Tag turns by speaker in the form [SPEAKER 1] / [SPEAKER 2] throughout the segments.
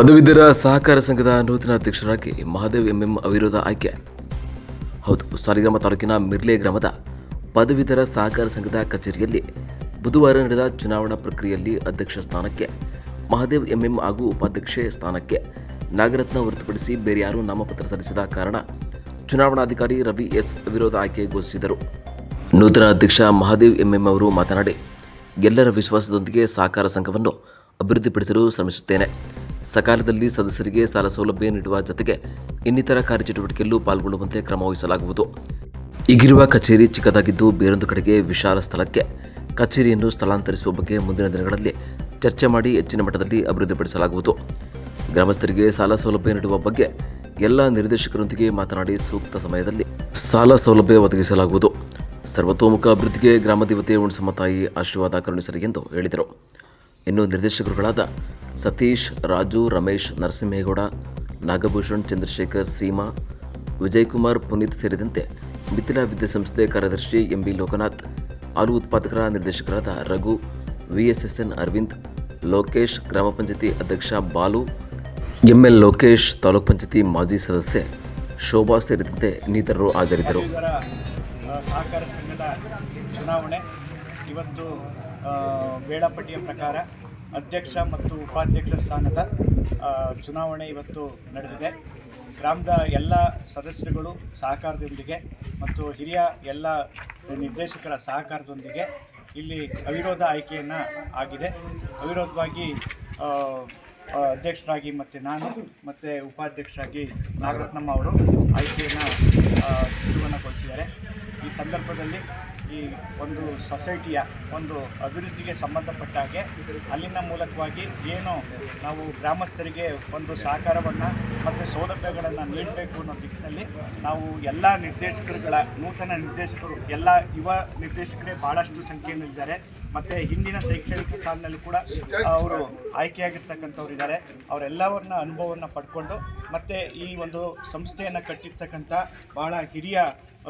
[SPEAKER 1] ಪದವೀಧರ ಸಹಕಾರ ಸಂಘದ ನೂತನ ಅಧ್ಯಕ್ಷರಾಗಿ ಮಹಾದೇವ್ ಎಂಎಂ ಅವಿರೋಧ ಆಯ್ಕೆ. ಹೌದು, ಸಾಲಿಗ್ರಾಮ ತಾಲೂಕಿನ ಮಿರ್ಲೆ ಗ್ರಾಮದ ಪದವೀಧರ ಸಹಕಾರ ಸಂಘದ ಕಚೇರಿಯಲ್ಲಿ ಬುಧವಾರ ನಡೆದ ಚುನಾವಣಾ ಪ್ರಕ್ರಿಯೆಯಲ್ಲಿ ಅಧ್ಯಕ್ಷ ಸ್ಥಾನಕ್ಕೆ, ಮಹಾದೇವ್ ಎಂಎಂ ಹಾಗೂ ಉಪಾಧ್ಯಕ್ಷೆ ಸ್ಥಾನಕ್ಕೆ ನಾಗರತ್ನ ಹೊರತುಪಡಿಸಿ ಬೇರೆ ಯಾರೂ ನಾಮಪತ್ರ ಸಲ್ಲಿಸದ ಕಾರಣ ಚುನಾವಣಾಧಿಕಾರಿ ರವಿ ಎಸ್ ವಿರೋಧ ಆಯ್ಕೆ ಘೋಷಿಸಿದರು. ನೂತನ ಅಧ್ಯಕ್ಷ ಮಹಾದೇವ್ ಎಂಎಂ ಅವರು ಮಾತನಾಡಿ, ಎಲ್ಲರ ವಿಶ್ವಾಸದೊಂದಿಗೆ ಸಹಕಾರ ಸಂಘವನ್ನು ಅಭಿವೃದ್ಧಿಪಡಿಸಲು ಶ್ರಮಿಸುತ್ತೇನೆ. ಸಕಾಲದಲ್ಲಿ ಸದಸ್ಯರಿಗೆ ಸಾಲ ಸೌಲಭ್ಯ ನೀಡುವ ಜೊತೆಗೆ ಇನ್ನಿತರ ಕಾರ್ಯಚಟುವಟಿಕೆಯಲ್ಲೂ ಪಾಲ್ಗೊಳ್ಳುವಂತೆ ಕ್ರಮ ವಹಿಸಲಾಗುವುದು. ಈಗಿರುವ ಕಚೇರಿ ಚಿಕ್ಕದಾಗಿದ್ದು ಬೇರೊಂದು ಕಡೆಗೆ ವಿಶಾಲ ಸ್ಥಳಕ್ಕೆ ಕಚೇರಿಯನ್ನು ಸ್ಥಳಾಂತರಿಸುವ ಬಗ್ಗೆ ಮುಂದಿನ ದಿನಗಳಲ್ಲಿ ಚರ್ಚೆ ಮಾಡಿ ಹೆಚ್ಚಿನ ಮಟ್ಟದಲ್ಲಿ ಅಭಿವೃದ್ಧಿಪಡಿಸಲಾಗುವುದು. ಗ್ರಾಮಸ್ಥರಿಗೆ ಸಾಲ ಸೌಲಭ್ಯ ನೀಡುವ ಬಗ್ಗೆ ಎಲ್ಲ ನಿರ್ದೇಶಕರೊಂದಿಗೆ ಮಾತನಾಡಿ ಸೂಕ್ತ ಸಮಯದಲ್ಲಿ ಸಾಲ ಸೌಲಭ್ಯ ಒದಗಿಸಲಾಗುವುದು. ಸರ್ವತೋಮುಖ ಅಭಿವೃದ್ಧಿಗೆ ಗ್ರಾಮ ದೇವತೆ ಹುಣಸಮ್ಮ ತಾಯಿ ಆಶೀರ್ವಾದ ಕರುಣಿಸಲಿ ಎಂದು ಹೇಳಿದರು. ಇನ್ನು ನಿರ್ದೇಶಕರುಗಳಾದ ಸತೀಶ್, ರಾಜು, ರಮೇಶ್, ನರಸಿಂಹೇಗೌಡ, ನಾಗಭೂಷಣ್, ಚಂದ್ರಶೇಖರ್, ಸೀಮಾ, ವಿಜಯಕುಮಾರ್, ಪುನೀತ್ ಸೇರಿದಂತೆ ಮಿಥಿಲಾ ವಿದ್ಯಾಸಂಸ್ಥೆ ಕಾರ್ಯದರ್ಶಿ ಎಂಬಿ ಲೋಕನಾಥ್, ಹಾಲು ಉತ್ಪಾದಕರ ನಿರ್ದೇಶಕರಾದ ರಘು, ವಿಎಸ್ಎಸ್ಎನ್ ಅರವಿಂದ್, ಲೋಕೇಶ್, ಗ್ರಾಮ ಪಂಚಾಯತಿ ಅಧ್ಯಕ್ಷ ಬಾಲು, ಎಂಎಲ್ ಲೋಕೇಶ್, ತಾಲೂಕ್ ಪಂಚಾಯತಿ ಮಾಜಿ ಸದಸ್ಯೆ ಶೋಭಾ ಸೇರಿದಂತೆ ಇನ್ನಿತರರು ಹಾಜರಿದ್ದರು.
[SPEAKER 2] ಸಹಕಾರ ಸಂಘದ ಚುನಾವಣೆ ಇವತ್ತು ವೇಳಾಪಟ್ಟಿಯ ಪ್ರಕಾರ ಅಧ್ಯಕ್ಷ ಮತ್ತು ಉಪಾಧ್ಯಕ್ಷ ಸ್ಥಾನದ ಚುನಾವಣೆ ಇವತ್ತು ನಡೆದಿದೆ. ಗ್ರಾಮದ ಎಲ್ಲ ಸದಸ್ಯರುಗಳು ಸಹಕಾರದೊಂದಿಗೆ ಮತ್ತು ಹಿರಿಯ ಎಲ್ಲ ನಿರ್ದೇಶಕರ ಸಹಕಾರದೊಂದಿಗೆ ಇಲ್ಲಿ ಅವಿರೋಧ ಆಯ್ಕೆಯನ್ನು ಆಗಿದೆ. ಅವಿರೋಧವಾಗಿ ಅಧ್ಯಕ್ಷರಾಗಿ ಮತ್ತು ನಾನು ಮತ್ತು ಉಪಾಧ್ಯಕ್ಷರಾಗಿ ನಾಗರತ್ನಮ್ಮ ಅವರು ಆಯ್ಕೆಯನ್ನು ಸಿದ್ಧವನ್ನುಗೊಳಿಸಿದ್ದಾರೆ ಈ ಸಂದರ್ಭದಲ್ಲಿ ಈ ಒಂದು ಸೊಸೈಟಿಯ ಒಂದು ಅಭಿವೃದ್ಧಿಗೆ ಸಂಬಂಧಪಟ್ಟ ಹಾಗೆ ಅಲ್ಲಿನ ಮೂಲಕವಾಗಿ ಏನು ನಾವು ಗ್ರಾಮಸ್ಥರಿಗೆ ಒಂದು ಸಹಕಾರವನ್ನು ಮತ್ತು ಸೌಲಭ್ಯಗಳನ್ನು ನೀಡಬೇಕು ಅನ್ನೋ ದಿಕ್ಕಿನಲ್ಲಿ ನಾವು ಎಲ್ಲ ನಿರ್ದೇಶಕರುಗಳ ನೂತನ ನಿರ್ದೇಶಕರು, ಎಲ್ಲ ಯುವ ನಿರ್ದೇಶಕರೇ ಭಾಳಷ್ಟು ಸಂಖ್ಯೆಯಲ್ಲಿದ್ದಾರೆ. ಮತ್ತು ಹಿಂದಿನ ಶೈಕ್ಷಣಿಕ ಸಾಲಿನಲ್ಲಿ ಕೂಡ ಅವರು ಆಯ್ಕೆಯಾಗಿರ್ತಕ್ಕಂಥವ್ರು ಇದ್ದಾರೆ ಅವರೆಲ್ಲವನ್ನ ಅನುಭವವನ್ನು ಪಡ್ಕೊಂಡು ಮತ್ತು ಈ ಒಂದು ಸಂಸ್ಥೆಯನ್ನು ಕಟ್ಟಿರ್ತಕ್ಕಂಥ ಬಹಳ ಹಿರಿಯ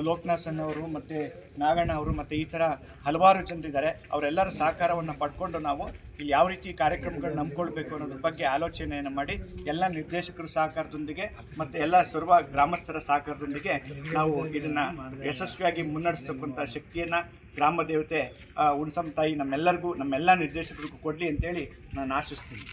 [SPEAKER 2] ಲೋಕನಾಥನ್ ಅವರು ಮತ್ತು ನಾಗಣ್ಣ ಅವರು ಮತ್ತು ಈ ಥರ ಹಲವಾರು ಜನರಿದ್ದಾರೆ. ಅವರೆಲ್ಲರ ಸಹಕಾರವನ್ನು ಪಡ್ಕೊಂಡು ನಾವು ಇಲ್ಲಿ ಯಾವ ರೀತಿ ಕಾರ್ಯಕ್ರಮಗಳನ್ನ ನಂಬ್ಕೊಳ್ಬೇಕು ಅನ್ನೋದ್ರ ಬಗ್ಗೆ ಆಲೋಚನೆಯನ್ನು ಮಾಡಿ ಎಲ್ಲ ನಿರ್ದೇಶಕರ ಸಹಕಾರದೊಂದಿಗೆ ಮತ್ತು ಎಲ್ಲ ಸರ್ವ ಗ್ರಾಮಸ್ಥರ ಸಹಕಾರದೊಂದಿಗೆ ನಾವು ಇದನ್ನು ಯಶಸ್ವಿಯಾಗಿ ಮುನ್ನಡೆಸ್ತಕ್ಕಂಥ ಶಕ್ತಿಯನ್ನು ಗ್ರಾಮ ದೇವತೆ ಹುಣಸಮ್ ತಾಯಿ ನಮ್ಮೆಲ್ಲರಿಗೂ, ನಮ್ಮೆಲ್ಲ ನಿರ್ದೇಶಕರಿಗೂ ಕೊಡಲಿ ಅಂತೇಳಿ ನಾನು ಆಶಿಸ್ತೀನಿ.